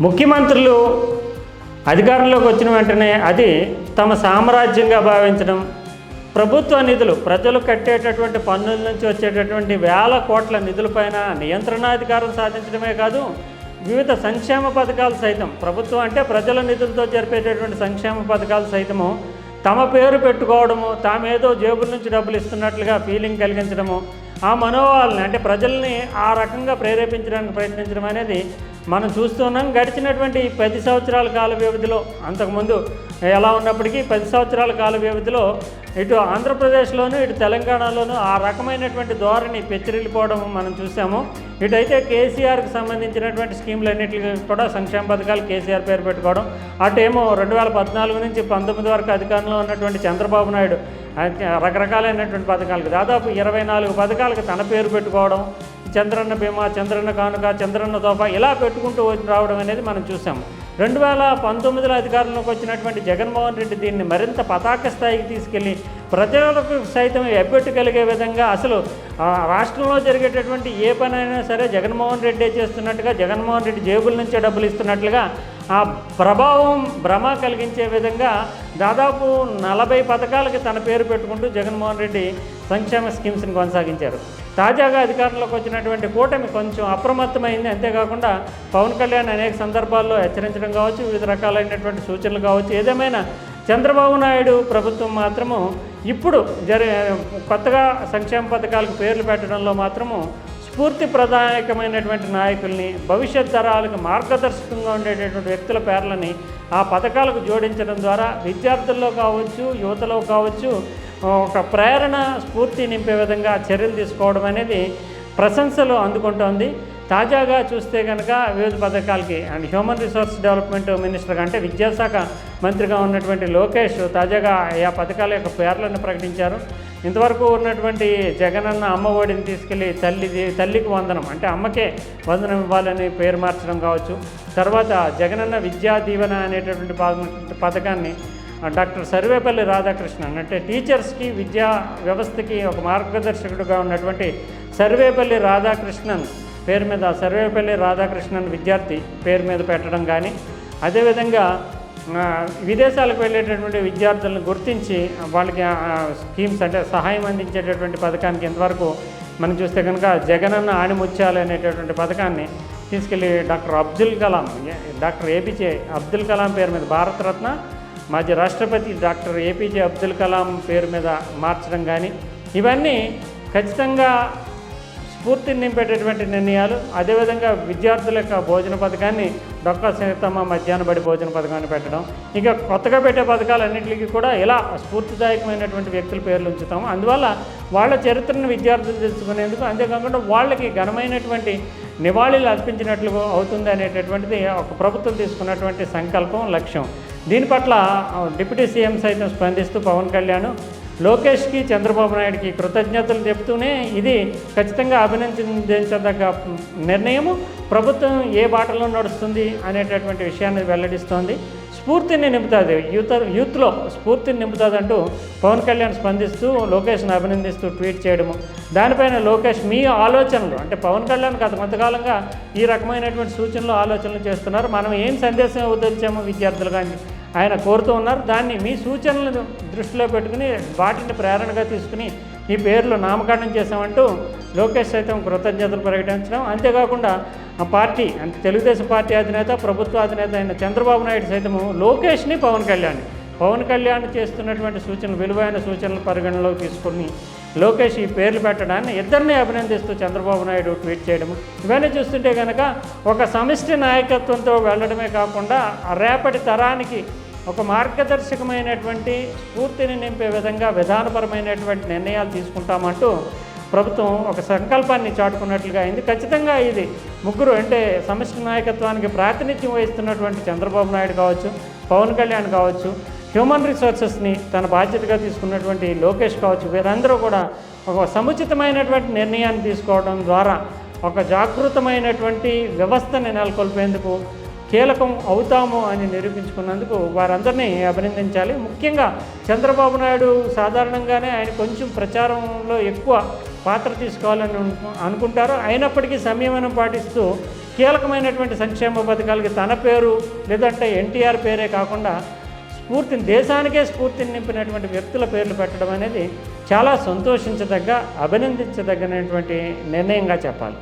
ముఖ్యమంత్రులు అధికారంలోకి వచ్చిన వెంటనే అది తమ సామ్రాజ్యంగా భావించడం ప్రభుత్వ నిధులు ప్రజలు కట్టేటటువంటి పన్నుల నుంచి వచ్చేటటువంటి వేల కోట్ల నిధులపైన నియంత్రణాధికారం సాధించడమే కాదు వివిధ సంక్షేమ పథకాలు సైతం ప్రభుత్వం అంటే ప్రజల నిధులతో జరిపేటటువంటి సంక్షేమ పథకాలు సైతము తమ పేరు పెట్టుకోవడము తామేదో జేబుల నుంచి డబ్బులు ఇస్తున్నట్లుగా ఫీలింగ్ కలిగించడము ఆ మనోభావాలని అంటే ప్రజల్ని ఆ రకంగా ప్రేరేపించడానికి ప్రయత్నించడం అనేది మనం చూస్తున్నాం గడిచినటువంటి పది సంవత్సరాల కాల వ్యవధిలో అంతకుముందు ఎలా ఉన్నప్పటికీ పది సంవత్సరాల కాల వ్యవధిలో ఇటు ఆంధ్రప్రదేశ్లోను ఇటు తెలంగాణలోను ఆ రకమైనటువంటి ధోరణి పెచ్చిరిల్లిపోవడం మనం చూసాము ఇటైతే కేసీఆర్కి సంబంధించినటువంటి స్కీములన్నింటికి కూడా సంక్షేమ పథకాలు కేసీఆర్ పేరు పెట్టుకోవడం. అటేమో రెండు వేల పద్నాలుగు నుంచి పంతొమ్మిది వరకు అధికారంలో ఉన్నటువంటి చంద్రబాబు నాయుడు రకరకాలైనటువంటి పథకాలకు దాదాపు ఇరవై నాలుగు పథకాలకు తన పేరు పెట్టుకోవడం చంద్రన్న బీమా చంద్రన్న కానుక చంద్రన్న తోఫా ఇలా పెట్టుకుంటూ రావడం అనేది మనం చూసాము రెండు వేల పంతొమ్మిదిలో అధికారంలోకి వచ్చినటువంటి జగన్మోహన్ రెడ్డి దీన్ని మరింత పతాక స్థాయికి తీసుకెళ్ళి ప్రజలకు సైతం ఎబ్బెట్టుగలిగే విధంగా అసలు రాష్ట్రంలో జరిగేటటువంటి ఏ పనైనా సరే జగన్మోహన్ రెడ్డే చేస్తున్నట్టుగా జగన్మోహన్ రెడ్డి జేబుల నుంచే డబ్బులు ఇస్తున్నట్లుగా ఆ ప్రభావం భ్రమ కలిగించే విధంగా దాదాపు నలభై పథకాలకి తన పేరు పెట్టుకుంటూ జగన్మోహన్ రెడ్డి సంక్షేమ స్కీమ్స్ని కొనసాగించారు. తాజాగా అధికారంలోకి వచ్చినటువంటి కూటమి కొంచెం అప్రమత్తమైంది. అంతేకాకుండా పవన్ కళ్యాణ్ అనేక సందర్భాల్లో హెచ్చరించడం కావచ్చు వివిధ రకాలైనటువంటి సూచనలు కావచ్చు. ఏదేమైనా చంద్రబాబు నాయుడు ప్రభుత్వం మాత్రము ఇప్పుడు జరి కొత్తగా సంక్షేమ పథకాలకు పేర్లు పెట్టడంలో మాత్రము స్ఫూర్తి ప్రదాయకమైనటువంటి నాయకుల్ని భవిష్యత్ తరాలకు మార్గదర్శకంగా ఉండేటటువంటి వ్యక్తుల పేర్లని ఆ పథకాలకు జోడించడం ద్వారా విద్యార్థుల్లో కావచ్చు యువతలో కావచ్చు ఒక ప్రేరణ స్ఫూర్తి నింపే విధంగా చర్యలు తీసుకోవడం అనేది ప్రశంసలు అందుకుంటోంది. తాజాగా చూస్తే కనుక వివిధ పథకాలకి and human resource development minister అంటే విద్యాశాఖ మంత్రిగా ఉన్నటువంటి లోకేష్ తాజాగా ఆ పథకాల యొక్క పేర్లను ప్రకటించారు. ఇంతవరకు ఉన్నటువంటి జగనన్న అమ్మ ఒడిని తీసుకెళ్ళి తల్లి తల్లికి వందనం అంటే అమ్మకే వందనం ఇవ్వాలని పేరు మార్చడం కావచ్చు. తర్వాత జగనన్న విద్యా దీవెన అనేటటువంటి పథకాన్ని డాక్టర్ సర్వేపల్లి రాధాకృష్ణన్ అంటే టీచర్స్కి విద్యా వ్యవస్థకి ఒక మార్గదర్శకుడుగా ఉన్నటువంటి సర్వేపల్లి రాధాకృష్ణన్ పేరు మీద సర్వేపల్లి రాధాకృష్ణన్ విద్యార్థి పేరు మీద పెట్టడం కానీ అదేవిధంగా విదేశాలకు వెళ్ళేటటువంటి విద్యార్థులను గుర్తించి వాళ్ళకి స్కీమ్స్ అంటే సహాయం అందించేటటువంటి పథకానికి ఇంతవరకు మనం చూస్తే కనుక జగనన్న ఆణిముత్యాలు అనేటటువంటి పథకాన్ని తీసుకెళ్ళి doctor Abdul Kalam doctor APJ Abdul Kalam పేరు మీద భారతరత్న మాజీ రాష్ట్రపతి డాక్టర్ ఏపీజే అబ్దుల్ కలాం పేరు మీద మార్చడం కానీ ఇవన్నీ ఖచ్చితంగా స్ఫూర్తిని నింపేటటువంటి నిర్ణయాలు. అదేవిధంగా విద్యార్థుల యొక్క భోజన పథకాన్ని డొక్కా సీతమ్మ మధ్యాహ్న బడి భోజన పథకాన్ని పెట్టడం ఇంకా కొత్తగా పెట్టే పథకాలన్నింటికి కూడా ఇలా స్ఫూర్తిదాయకమైనటువంటి వ్యక్తుల పేర్లు ఉంచుతాము అందువల్ల వాళ్ళ చరిత్రను విద్యార్థులు తెలుసుకునేందుకు అంతేకాకుండా వాళ్ళకి ఘనమైనటువంటి నివాళులు అర్పించినట్లు అవుతుంది అనేటటువంటిది ఒక ప్రభుత్వం తీసుకున్నటువంటి సంకల్పం లక్ష్యం. దీని పట్ల డిప్యూటీ సీఎం సైతం స్పందిస్తూ పవన్ కళ్యాణ్ లోకేష్కి చంద్రబాబు నాయుడికి కృతజ్ఞతలు చెబుతూనే ఇది ఖచ్చితంగా అభినందించదగ్గ నిర్ణయము. ప్రభుత్వం ఏ బాటలో నడుస్తుంది అనేటటువంటి విషయాన్ని వెల్లడిస్తోంది. స్ఫూర్తిని నింపుతుంది. యూత్ యూత్లో స్ఫూర్తిని నింపుతుందంటూ పవన్ కళ్యాణ్ స్పందిస్తూ లోకేష్ను అభినందిస్తూ ట్వీట్ చేయడము. దానిపైన లోకేష్ మీ ఆలోచనలు అంటే పవన్ కళ్యాణ్ గత కొంతకాలంగా ఈ రకమైనటువంటి సూచనలు ఆలోచనలు చేస్తున్నారు. మనం ఏం సందేశం ఉదరించాము విద్యార్థులుగా అని ఆయన కోరుతూ ఉన్నారు. దాన్ని మీ సూచనలను దృష్టిలో పెట్టుకుని వాటిని ప్రేరణగా తీసుకుని ఈ పేర్లు నామకరణం చేశామంటూ లోకేష్ సైతం కృతజ్ఞతలు ప్రకటించడం. అంతేకాకుండా ఆ పార్టీ అంటే తెలుగుదేశం పార్టీ అధినేత ప్రభుత్వ అధినేత అయిన చంద్రబాబు నాయుడు సైతము లోకేష్ని పవన్ కళ్యాణ్ పవన్ కళ్యాణ్ చేస్తున్నటువంటి సూచనలు విలువైన సూచనలు పరిగణలోకి తీసుకుని లోకేష్ ఈ పేర్లు పెట్టడాన్ని ఇద్దరిని అభినందిస్తూ చంద్రబాబు నాయుడు ట్వీట్ చేయడం ఇవన్నీ చూస్తుంటే కనుక ఒక సమిష్టి నాయకత్వంతో వెళ్ళడమే కాకుండా రేపటి తరానికి ఒక మార్గదర్శకమైనటువంటి స్ఫూర్తిని నింపే విధంగా విధానపరమైనటువంటి నిర్ణయాలు తీసుకుంటామంటూ ప్రభుత్వం ఒక సంకల్పాన్ని చాటుకున్నట్లుగా అయింది. ఖచ్చితంగా ఇది ముగ్గురు అంటే సమిష్టి నాయకత్వానికి ప్రాతినిధ్యం వహిస్తున్నటువంటి చంద్రబాబు నాయుడు కావచ్చు పవన్ కళ్యాణ్ కావచ్చు హ్యూమన్ రిసోర్సెస్ని తన బాధ్యతగా తీసుకున్నటువంటి లోకేష్ కావచ్చు వీరందరూ కూడా ఒక సముచితమైనటువంటి నిర్ణయాన్ని తీసుకోవడం ద్వారా ఒక జాగృతమైనటువంటి వ్యవస్థని నెలకొల్పేందుకు కీలకం అవుతాము అని నిరూపించుకున్నందుకు వారందరినీ అభినందించాలి. ముఖ్యంగా చంద్రబాబు నాయుడు సాధారణంగానే ఆయన కొంచెం ప్రచారంలో ఎక్కువ పాత్ర తీసుకోవాలని అనుకుంటారు. అయినప్పటికీ సంయమనం పాటిస్తూ కీలకమైనటువంటి సంక్షేమ పథకాలకి తన పేరు లేదంటే ఎన్టీఆర్ పేరే కాకుండా స్ఫూర్తిని దేశానికే స్ఫూర్తిని నింపినటువంటి వ్యక్తుల పేర్లు పెట్టడం అనేది చాలా సంతోషించదగ్గ అభినందించదగినటువంటి నిర్ణయంగా చెప్పాలి.